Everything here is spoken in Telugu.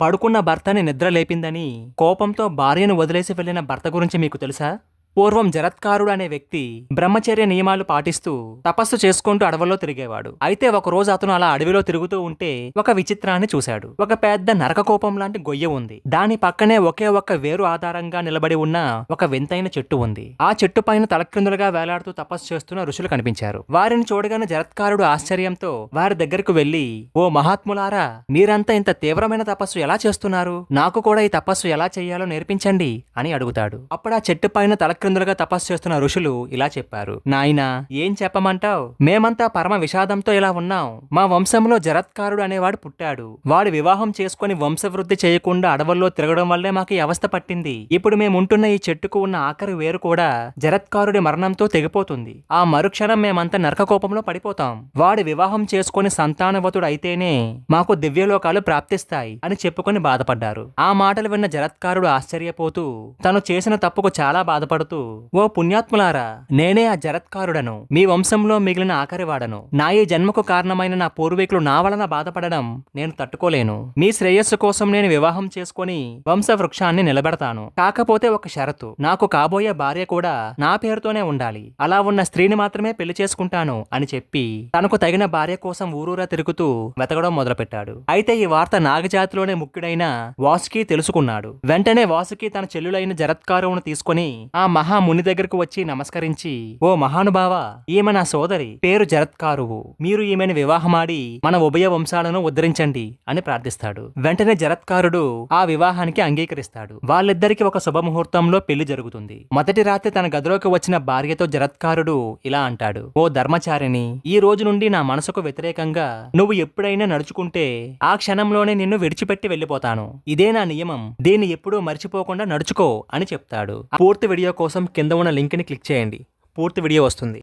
పడుకున్న భర్తని నిద్ర లేపిందని కోపంతో భార్యను వదిలేసి వెళ్ళిన భర్త గురించి మీకు తెలుసా? పూర్వం జరత్కారుడు అనే వ్యక్తి బ్రహ్మచర్య నియమాలు పాటిస్తూ తపస్సు చేసుకుంటూ అడవుల్లో తిరిగేవాడు. అయితే ఒక రోజు అతను అలా అడవిలో తిరుగుతూ ఉంటే ఒక విచిత్రాన్ని చూశాడు. ఒక పెద్ద నరకకోపం లాంటి గొయ్య ఉంది. దాని పక్కనే ఒకే ఒక్క వేరు ఆధారంగా నిలబడి ఉన్న ఒక వింతైన చెట్టు ఉంది. ఆ చెట్టు పైన తలక్రిందులుగా వేలాడుతూ తపస్సు చేస్తున్న ఋషులు కనిపించారు. వారిని చూడగానే జరత్కారుడు ఆశ్చర్యంతో వారి దగ్గరకు వెళ్ళి ఓ మహాత్ములారా మీరంతా ఇంత తీవ్రమైన తపస్సు ఎలా చేస్తున్నారు? నాకు కూడా ఈ తపస్సు ఎలా చేయాలో నేర్పించండి అని అడుగుతాడు. అప్పుడు ఆ చెట్టు పైన తలక్రిందులుగా తపస్సు చేస్తున్న ఋషులు ఇలా చెప్పారు. నాయనా ఏం చెప్పమంటావు? మేమంతా పరమ విషాదంతో ఇలా ఉన్నాం. మా వంశంలో జరత్కారుడు అనేవాడు పుట్టాడు. వాడు వివాహం చేసుకుని వంశవృద్ధి చేయకుండా అడవుల్లో తిరగడం వల్లే మాకు ఈ అవస్థ పట్టింది. ఇప్పుడు మేముంటున్న ఈ చెట్టుకు ఉన్న ఆఖరి వేరు కూడా జరత్కారుడి మరణంతో తెగిపోతుంది. ఆ మరుక్షణం మేమంతా నరక కోపంలో పడిపోతాం. వాడు వివాహం చేసుకుని సంతానవతుడు అయితేనే మాకు దివ్యలోకాలు ప్రాప్తిస్తాయి అని చెప్పుకొని బాధపడ్డారు. ఆ మాటలు విన్న జరత్కారుడు ఆశ్చర్యపోతూ తను చేసిన తప్పుకు చాలా బాధపడుతూ ఓ పుణ్యాత్ములారా నేనే ఆ జరత్కారుడను. మీ వంశంలో మిగిలిన ఆఖరివాడను. నా ఈ జన్మకు కారణమైన నా పూర్వీకులు నా వలన బాధపడడం నేను తట్టుకోలేను. మీ శ్రేయస్సు కోసం నేను వివాహం చేసుకుని వంశ వృక్షాన్ని నిలబెడతాను. కాకపోతే ఒక షరతు. నాకు కాబోయే భార్య కూడా నా పేరుతోనే ఉండాలి. అలా ఉన్న స్త్రీని మాత్రమే పెళ్ళి చేసుకుంటాను అని చెప్పి తనకు తగిన భార్య కోసం ఊరూరా తిరుగుతూ వెతకడం మొదలుపెట్టాడు. అయితే ఈ వార్త నాగజాతిలోనే ముఖ్యుడైన వాసుకి తెలుసుకున్నాడు. వెంటనే వాసుకి తన చెల్లులైన జరత్కారువును తీసుకుని ఆ మహాముని దగ్గరకు వచ్చి నమస్కరించి ఓ మహానుభావ ఈమె నా సోదరి పేరు జరత్కారువు. మీరు ఈమెను వివాహమాడి మన ఉభయ వంశాలను ఉద్ధరించండి అని ప్రార్థిస్తాడు. వెంటనే జరత్కారుడు ఆ వివాహానికి అంగీకరిస్తాడు. వాళ్ళిద్దరికి ఒక శుభముహూర్తంలో పెళ్ళి జరుగుతుంది. మొదటి రాత్రి తన గదిలోకి వచ్చిన భార్యతో జరత్కారుడు ఇలా అంటాడు ఓ ధర్మచారిణి ఈ రోజు నుండి నా మనసుకు వ్యతిరేకంగా నువ్వు ఎప్పుడైనా నడుచుకుంటే ఆ క్షణంలోనే నిన్ను విడిచిపెట్టి వెళ్ళిపోతాను. ఇదే నా నియమం. దీన్ని ఎప్పుడూ మర్చిపోకుండా నడుచుకో అని చెప్తాడు. పూర్తి వీడియో కోసం కింద ఉన్న లింక్ని క్లిక్ చేయండి. పూర్తి వీడియో వస్తుంది.